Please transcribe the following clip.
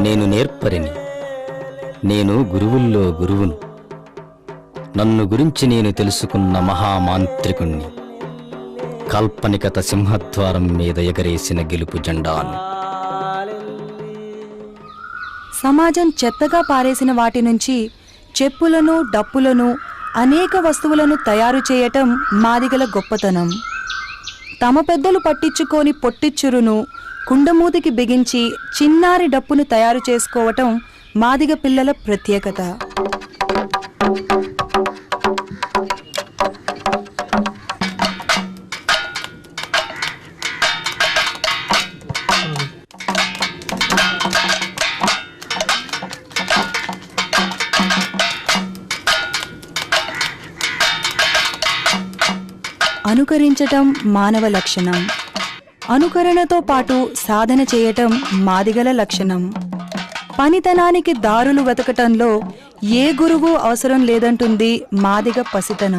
నేను నేర్పరిని. నేను గురువుల్లో గురువును. నన్ను గురించి నేను తెలుసుకున్న మహామాంత్రికుణ్ణి. కాల్పనికత సింహద్వారం మీద ఎగరేసిన గెలుపు జెండాను. సమాజం చెత్తగా పారేసిన వాటి నుంచి చెప్పులను డప్పులను అనేక వస్తువులను తయారు చేయటం మాదిగల గొప్పతనం. తమ పెద్దలు పట్టించుకోని పొట్టిచ్చురును కుండమూతికి బిగించి చిన్నారి డప్పును తయారు చేసుకోవటం మాదిగ పిల్లల ప్రత్యేకత. అనుకరించటం మానవ లక్షణం. అనుకరణతో పాటు సాధన చేయటం మాదిగల లక్షణం. పనితనానికి దారులు వెతకటంలో ఏ గురువు అవసరం లేదంటుంది మాదిగ పసితనం.